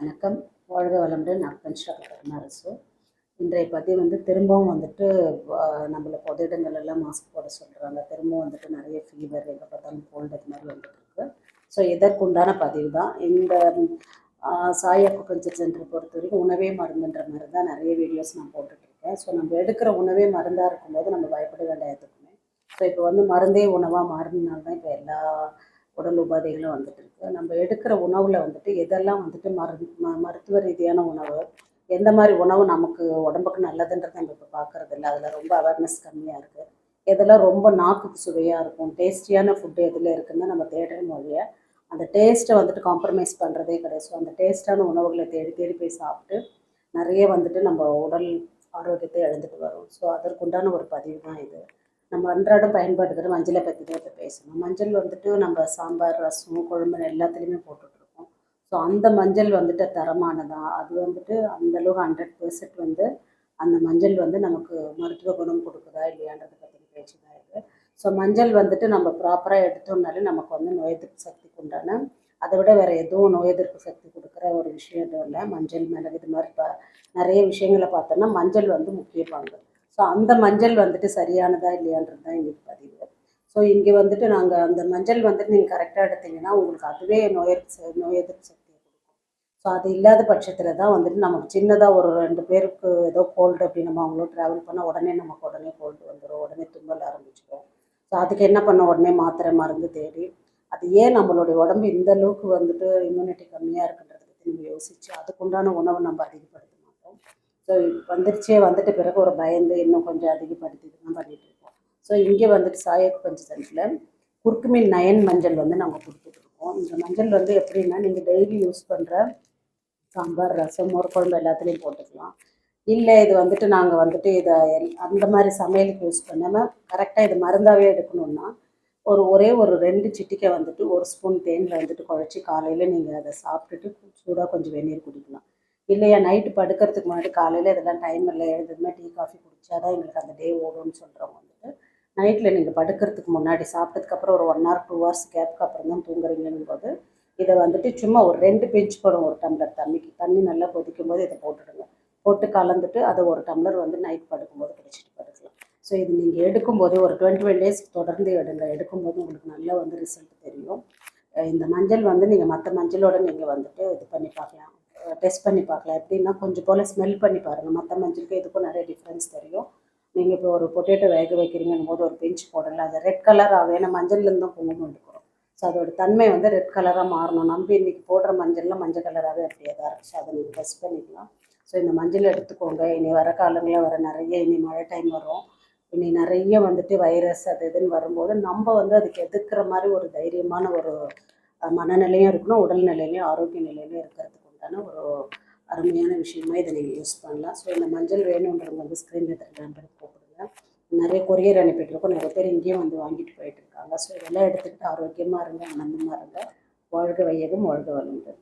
வணக்கம். வாழ்க வளமுடன் நான் பஞ்சா கருணாரசு இன்றைய பதிவு வந்து திரும்பவும் வந்துட்டு நம்மளை பொது இடங்கள்லாம் மாஸ்க் போட சொல்கிறாங்க திரும்பவும் வந்துட்டு நிறைய ஃபீவர் எங்கே பார்த்தாலும் கோல்டு அது மாதிரி வந்துட்டு இருக்கு. ஸோ இதற்குண்டான பதிவு தான் இந்த ஆஹ், சாய் அக்குபஞ்சர் பொறுத்த வரைக்கும் உணவே மருந்துன்ற மாதிரி தான் நிறைய வீடியோஸ் நான் போட்டுட்ருக்கேன் ஸோ நம்ம எடுக்கிற உணவே மருந்தாக இருக்கும்போது நம்ம பயப்பட வேண்டிய எதுக்குமே. ஸோ இப்போ வந்து மருந்தே உணவாக மாறினால்தான் இப்போ எல்லா உடல் உபாதைகளும் வந்துட்டு இருக்கு. நம்ம எடுக்கிற உணவில் வந்துட்டு எதெல்லாம் வந்துட்டு மரு ம மருத்துவ ரீதியான உணவு எந்த மாதிரி உணவு நமக்கு உடம்புக்கு நல்லதுன்றதை நம்ம இப்போ பார்க்கறது இல்லை அதில் ரொம்ப அவேர்னஸ் கம்மியாக இருக்குது எதெல்லாம் ரொம்ப நாக்குக்கு சுவையாக இருக்கும் டேஸ்டியான ஃபுட்டு எதில் இருக்குன்னு நம்ம தேடுற மொழியை அந்த டேஸ்ட்டை வந்துட்டு காம்ப்ரமைஸ் பண்ணுறதே கிடையாது. ஸோ அந்த டேஸ்ட்டான உணவுகளை தேடி தேடி போய் சாப்பிட்டு நிறைய வந்துட்டு நம்ம உடல் ஆரோக்கியத்தை இழந்துட்டு வரும். ஸோ அதற்குண்டான ஒரு பதிவு தான் இது. நம்ம அன்றாடம் பயன்படுத்துகிற மஞ்சளை பற்றி தான் இப்போ பேசணும். மஞ்சள் வந்துட்டு நம்ம சாம்பார் ரசம் குழம்பு எல்லாத்துலேயுமே போட்டுட்ருக்கோம். ஸோ அந்த மஞ்சள் வந்துட்டு தரமானதாக அது வந்துட்டு அந்தளவுக்கு ஹண்ட்ரட் பெர்சன்ட் வந்து அந்த மஞ்சள் வந்து நமக்கு மருத்துவ குணம் கொடுக்குதா இல்லையான்றதை பற்றி பேச்சு தான் இருக்குது ஸோ மஞ்சள் வந்துட்டு நம்ம ப்ராப்பராக எடுத்தோம்னாலே நமக்கு வந்து நோய் எதிர்ப்பு சக்திக்கு உண்டான அதை விட வேறு எதுவும் நோய் எதிர்ப்பு சக்தி கொடுக்குற ஒரு விஷயம் எதுவும் இல்லை. மஞ்சள் மிளகு இது மாதிரி ப நிறைய விஷயங்களை பார்த்தோன்னா மஞ்சள் வந்து முக்கிய பங்கு. ஸோ அந்த மஞ்சள் வந்துட்டு சரியானதா இல்லையான்றது தான் எங்களுக்கு பதிவு. ஸோ இங்கே வந்துட்டு நாங்கள் அந்த மஞ்சள் வந்துட்டு நீங்கள் கரெக்டாக எடுத்தீங்கன்னா உங்களுக்கு அதுவே நோய் எதிர்ப்பு நோய் எதிர்ப்பு சக்தியை கொடுக்கும். ஸோ அது இல்லாத பட்சத்தில் தான் வந்துட்டு நமக்கு சின்னதாக ஒரு ரெண்டு பேருக்கு ஏதோ கோல்டு அப்படி நம்ம அவங்களும் ட்ராவல் பண்ணால் உடனே நமக்கு உடனே கோல்டு வந்துடும் உடனே தும்பல் ஆரம்பிச்சிடும் ஸோ அதுக்கு என்ன பண்ண உடனே மாத்திரை மருந்து தேடி அது ஏன் நம்மளுடைய உடம்பு இந்த அளவுக்கு வந்துட்டு இம்யூனிட்டி கம்மியாக இருக்குன்றதை பற்றி நம்ம யோசித்து அதுக்குண்டான உணவை நம்ம அதிகப்படுத்த ஸோ வந்துருச்சே வந்துட்ட பிறகு ஒரு பயந்து இன்னும் கொஞ்சம் அதிகப்படுத்தி தான் பண்ணிட்டு இருக்கோம். ஸோ இங்கே வந்துட்டு சாயக் பஞ்சசன்ஸில் குறுக்குமீன் நயன் மஞ்சள் வந்து நாங்கள் கொடுத்துட்ருக்கோம் இந்த மஞ்சள் வந்து எப்படின்னா நீங்கள் டெய்லி யூஸ் பண்ணுற சாம்பார் ரசம் மோர் குழம்பு எல்லாத்துலேயும் போட்டுக்கலாம். இல்லை இது வந்துட்டு நாங்கள் வந்துட்டு இதை எல்- அந்த மாதிரி சமையலுக்கு யூஸ் பண்ணாமல் கரெக்டாக இது மருந்தாகவே எடுக்கணும்னா ஒரு ஒரே ஒரு ரெண்டு சிட்டிக்கை வந்துட்டு ஒரு ஸ்பூன் தேனில் வந்துட்டு குழச்சி காலையில் நீங்கள் அதை சாப்பிட்டுட்டு சூடாக கொஞ்சம் வெந்நீர் குடிக்கலாம். இல்லையா நைட்டு படுக்கிறதுக்கு முன்னாடி காலையில் இதெல்லாம் டைம் இல்லை எழுதுமே டீ காஃபி குடிச்சாதான் எங்களுக்கு அந்த டே ஓடும்னு சொல்கிறவங்க வந்துட்டு. நைட்டில் நீங்கள் படுக்கிறதுக்கு முன்னாடி சாப்பிட்டதுக்கப்புறம் ஒரு ஒன் ஹவர் டூ ஹவர்ஸ் கேப்க்கு அப்புறம் தான் தூங்குறீங்கன்னும் போது இதை வந்துட்டு சும்மா ஒரு ரெண்டு பிஞ்ச் போடும் ஒரு டம்ளர் தண்ணிக்கு. தண்ணி நல்லா கொதிக்கும் போது இதை போட்டுடுங்க. போட்டு கலந்துட்டு அதை ஒரு டம்ளர் வந்து நைட் படுக்கும்போது குடிச்சிட்டு படுக்கலாம். ஸோ இது நீங்கள் எடுக்கும்போது ஒரு டுவெண்ட்டி ஒன் டேஸ் தொடர்ந்து எடுங்க. எடுக்கும்போது உங்களுக்கு நல்லா வந்து ரிசல்ட் தெரியும். இந்த மஞ்சள் வந்து நீங்கள் மற்ற மஞ்சளோட நீங்கள் வந்துட்டு இது பண்ணி பார்க்கலாம். டெஸ்ட் பண்ணி பார்க்கலாம். எப்படின்னா கொஞ்சம் போல் ஸ்மெல் பண்ணி பாருங்கள் மற்ற மஞ்சளுக்கு இதுக்கும் நிறைய டிஃப்ரென்ஸ் தெரியும். நீங்கள் இப்போ ஒரு பொட்டேட்டோ வேக வைக்கிறீங்கன்னும் போது ஒரு பிஞ்ச் போடல அது ரெட் கலர் ஆகும் ஏன்னா மஞ்சள்லேருந்து தான் குங்குமம் எடுக்கிறோம். ஸோ அதோட தன்மை வந்து ரெட் கலராக மாறணும். நம்ம இன்றைக்கி போடுற மஞ்சள்லாம் மஞ்சள் கலராகவே அப்படியே தான் இருக்கு. ஸோ அதை நீங்கள் டெஸ்ட் பண்ணிக்கலாம். ஸோ இந்த மஞ்சள் எடுத்துக்கோங்க. இனி வர காலங்களில் வர நிறைய இனி மழை டைம் வரும். இனி நிறைய வந்துட்டு வைரஸ் அது இதுன்னு வரும்போது நம்ம வந்து அதுக்கு எதிர்க்கிற மாதிரி ஒரு தைரியமான ஒரு மனநிலையும் இருக்கணும் உடல் நிலையிலையும் ஆரோக்கிய நிலையிலையும் இருக்கிறதுக்கு உண்டான ஒரு அருமையான விஷயமா இதை நீங்கள் யூஸ் பண்ணலாம். ஸோ இந்த மஞ்சள் வேணுன்றவங்க வந்து ஸ்க்ரீனில் நம்பருக்கு கூப்பிடுங்க. நிறைய கொரியர் அனுப்பிட்டுருக்கோம் நிறைய பேர் இங்கேயும் வந்து வாங்கிட்டு போயிட்டு இருக்காங்க. ஸோ இதெல்லாம் எடுத்துக்கிட்டு ஆரோக்கியமாக இருங்க ஆனந்தமாக இருங்க. வாழ்க வையகம் வாழ்க வளமுடன்.